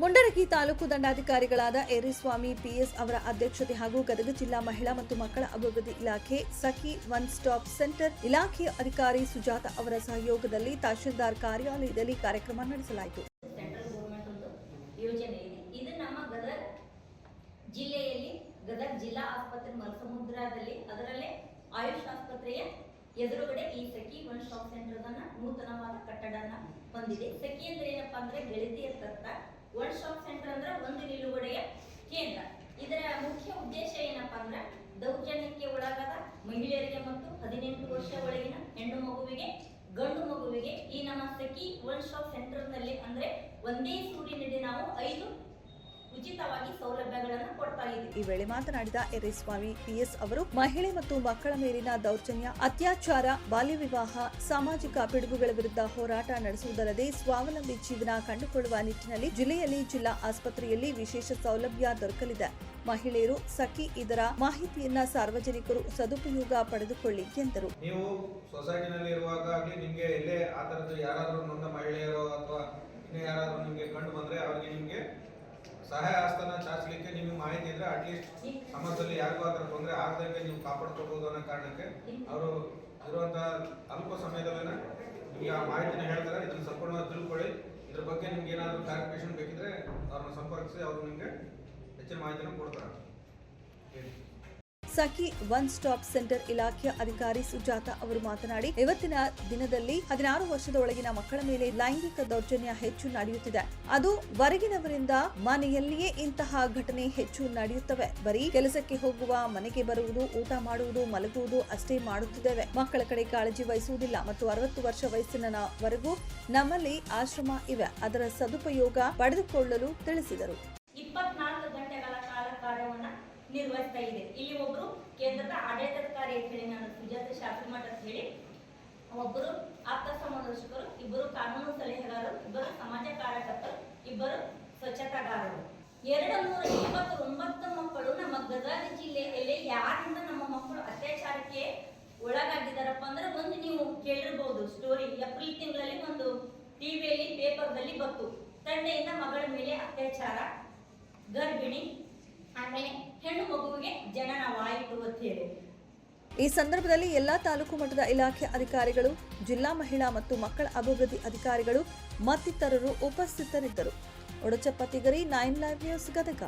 ಮುಂಡರಗಿ ತಾಲೂಕು ದಂಡಾಧಿಕಾರಿಗಳಾದ ಏರಿಸ್ವಾಮಿ ಪಿಎಸ್ ಅವರ ಅಧ್ಯಕ್ಷತೆ ಹಾಗೂ ಗದಗ ಜಿಲ್ಲಾ ಮಹಿಳಾ ಮತ್ತು ಮಕ್ಕಳ ಅಭಿವೃದ್ಧಿ ಇಲಾಖೆ ಸಖಿ ಒನ್ ಸ್ಟಾಪ್ ಸೆಂಟರ್ ಇಲಾಖೆಯ ಅಧಿಕಾರಿ ಸುಜಾತ ಅವರ ಸಹಯೋಗದಲ್ಲಿ ತಹಶೀಲ್ದಾರ್ ಕಾರ್ಯಾಲಯದಲ್ಲಿ ಕಾರ್ಯಕ್ರಮ ನಡೆಸಲಾಯಿತು. ಜಿಲ್ಲೆಯಲ್ಲಿ, ಗದಗ ಜಿಲ್ಲಾ ಆಸ್ಪತ್ರೆ ಆಸ್ಪತ್ರೆಯ ಎದುರುಗಡೆ ಈ ಸಖಿ ಒನ್ ಸ್ಟಾಪ್ ಸೆಂಟರ್ ನೂತನವಾದ ಕಟ್ಟಡನ ಹೊಂದಿದೆ ಸಖಿ ಅಂದ್ರೆ ಏನಪ್ಪಾ ಅಂದ್ರೆ ಗೆಳತಿಯ ತತ್ತ ಒನ್ ಸ್ಟಾಪ್ ಸೆಂಟರ್ ಅಂದ್ರೆ ಒಂದು ನಿಲುಗಡೆಯ ಕೇಂದ್ರ. ಇದರ ಮುಖ್ಯ ಉದ್ದೇಶ ಏನಪ್ಪಾ ಅಂದ್ರೆ ದೌರ್ಜನ್ಯಕ್ಕೆ ಒಳಗಾದ ಮಹಿಳೆಯರಿಗೆ ಮತ್ತು ಹದಿನೆಂಟು ವರ್ಷ ಒಳಗಿನ ಹೆಣ್ಣು ಮಗುವಿಗೆ, ಗಂಡು ಮಗುವಿಗೆ ಈ ಸಖಿ ಒನ್ ಸ್ಟಾಪ್ ಸೆಂಟರ್ನಲ್ಲಿ ಅಂದ್ರೆ ಒಂದೇ ಉಚಿತವಾಗಿ ಸೌಲಭ್ಯಗಳನ್ನು ಕೊಡ್ತಾ ಇದೆ ಈ ವೇಳೆ ಮಾತನಾಡಿದ ಎರೇಸ್ವಾಮಿ ಪಿಎಸ್ ಅವರು ಮಹಿಳೆ ಮತ್ತು ಮಕ್ಕಳ ಮೇಲಿನ ದೌರ್ಜನ್ಯ ಅತ್ಯಾಚಾರ ಬಾಲ್ಯ ವಿವಾಹ ಸಾಮಾಜಿಕ ಪಿಡುಗುಗಳ ವಿರುದ್ಧ ಹೋರಾಟ ನಡೆಸುವುದಲ್ಲದೆ ಸ್ವಾವಲಂಬಿ ಜೀವನ ಕಂಡುಕೊಳ್ಳುವ ನಿಟ್ಟಿನಲ್ಲಿ ಜಿಲ್ಲೆಯಲ್ಲಿ ಜಿಲ್ಲಾ ಆಸ್ಪತ್ರೆಯಲ್ಲಿ ವಿಶೇಷ ಸೌಲಭ್ಯ ದೊರಕಲಿದೆ. ಮಹಿಳೆಯರು ಸಖಿ ಇದರ ಮಾಹಿತಿಯನ್ನ ಸಾರ್ವಜನಿಕರು ಸದುಪಯೋಗ ಪಡೆದುಕೊಳ್ಳಿ ಎಂದರು. ನೀವು ಸೊಸೈಟಿನಲ್ಲಿ ಇರುವಾಗ ಆಗಲಿ ನಿಮಗೆ ಎಲ್ಲೇ ಆ ಥರದ್ದು ಯಾರಾದರೂ ನೊಂದ ಮಹಿಳೆಯರು ಅಥವಾ ಇನ್ನೂ ಯಾರಾದರೂ ನಿಮಗೆ ಕಂಡು ಬಂದರೆ ಅವರಿಗೆ ನಿಮಗೆ ಸಹಾಯ ಹಸ್ತನ ಚಾಚಲಿಕ್ಕೆ ನಿಮಗೆ ಮಾಹಿತಿ ಇದ್ರೆ ಅಟ್ಲೀಸ್ಟ್ ಸಮಾಜದಲ್ಲಿ ಯಾರಿಗೂ ಥರ ತೊಂದರೆ ಆಗದಂಗೆ ನೀವು ಕಾಪಾಡ್ಕೋಬಹುದು ಅನ್ನೋ ಕಾರಣಕ್ಕೆ ಅವರು ಇರುವಂತ ಅಲ್ಪ ಸಮಯದಲ್ಲೇ ನಿಮಗೆ ಆ ಮಾಹಿತಿನ ಹೇಳ್ತಾರೆ. ಇದನ್ನು ಸಂಪೂರ್ಣವಾಗಿ ತಿಳ್ಕೊಳ್ಳಿ. ಇದ್ರ ಬಗ್ಗೆ ನಿಮ್ಗೆ ಏನಾದರೂ ಕ್ಲಾರಿಫಿಕೇಶನ್ ಬೇಕಿದ್ರೆ ಅವ್ರನ್ನ ಸಂಪರ್ಕಿಸಿ, ಅವರು ನಿಮಗೆ ಹೆಚ್ಚಿನ ಮಾಹಿತಿನ ಕೊಡ್ತಾರೆ. ಸಖಿ ಒನ್ ಸ್ಟಾಪ್ ಸೆಂಟರ್ ಇಲಾಖೆಯ ಅಧಿಕಾರಿ ಸುಜಾತ ಅವರು ಮಾತನಾಡಿ ಇವತ್ತಿನ ದಿನದಲ್ಲಿ ಹದಿನಾರು ವರ್ಷದ ಒಳಗಿನ ಮಕ್ಕಳ ಮೇಲೆ ಲೈಂಗಿಕ ದೌರ್ಜನ್ಯ ಹೆಚ್ಚು ನಡೆಯುತ್ತಿದೆ. ಅದು ಹೊರಗಿನವರಿಂದ ಮನೆಯಲ್ಲಿಯೇ ಇಂತಹ ಘಟನೆ ಹೆಚ್ಚು ನಡೆಯುತ್ತವೆ. ಬರೀ ಕೆಲಸಕ್ಕೆ ಹೋಗುವ, ಮನೆಗೆ ಬರುವುದು, ಊಟ ಮಾಡುವುದು, ಮಲಗುವುದು ಅಷ್ಟೇ ಮಾಡುತ್ತಿದ್ದೇವೆ. ಮಕ್ಕಳ ಕಡೆ ಕಾಳಜಿ ವಹಿಸುವುದಿಲ್ಲ ಮತ್ತು ಅರವತ್ತು ವರ್ಷ ವಯಸ್ಸಿನವರೆಗೂ ನಮ್ಮಲ್ಲಿ ಆಶ್ರಮ ಇವೆ. ಅದರ ಸದುಪಯೋಗ ಪಡೆದುಕೊಳ್ಳಲು ತಿಳಿಸಿದರು. ನಿರ್ವಹಿಸ್ತಾ ಇದೆ. ಇಲ್ಲಿ ಒಬ್ರು ಕೇಂದ್ರದ ಆಡಳಿತಾಧಿಕಾರಿ ಅಂತ ಹೇಳಿ ನಾನು ಸುಜಾತ ಶಾಸ್ತ್ರಿಮಠ ಅಂತ ಹೇಳಿ ಒಬ್ಬರು ಆಪ್ತ ಸಮಾಲೋಚಕರು, ಇಬ್ಬರು ಕಾನೂನು ಸಲಹೆಗಾರರು, ಇಬ್ಬರು ಸಮಾಜ ಕಾರ್ಯಕರ್ತರು, ಇಬ್ಬರು ಸ್ವಚ್ಛತಾಗಾರರು. ಎರಡು ನೂರ ಇಪ್ಪತ್ತೊಂಬತ್ತು ಮಕ್ಕಳು ನಮ್ಮ ಗದಗ ಜಿಲ್ಲೆಯಲ್ಲಿ ಯಾರಿಂದ ನಮ್ಮ ಮಕ್ಕಳು ಅತ್ಯಾಚಾರಕ್ಕೆ ಒಳಗಾಗಿದ್ದಾರಪ್ಪ ಅಂದ್ರೆ ಒಂದು ನೀವು ಕೇಳಿರ್ಬೋದು ಸ್ಟೋರಿ. ಏಪ್ರಿಲ್ ತಿಂಗಳಲ್ಲಿ ಒಂದು ಟಿವಿಯಲ್ಲಿ ಪೇಪರ್ದಲ್ಲಿ ಬಂತು. ತಂದೆಯಿಂದ ಮಗಳ ಮೇಲೆ ಅತ್ಯಾಚಾರ, ಗರ್ಭಿಣಿ ಈ ಸಂದರ್ಭದಲ್ಲಿ ಎಲ್ಲಾ ತಾಲೂಕು ಮಟ್ಟದ ಇಲಾಖೆ ಅಧಿಕಾರಿಗಳು, ಜಿಲ್ಲಾ ಮಹಿಳಾ ಮತ್ತು ಮಕ್ಕಳ ಅಭಿವೃದ್ಧಿ ಅಧಿಕಾರಿಗಳು ಮತ್ತಿತರರು ಉಪಸ್ಥಿತರಿದ್ದರು. Odachappa Tigari, nine live news Gadag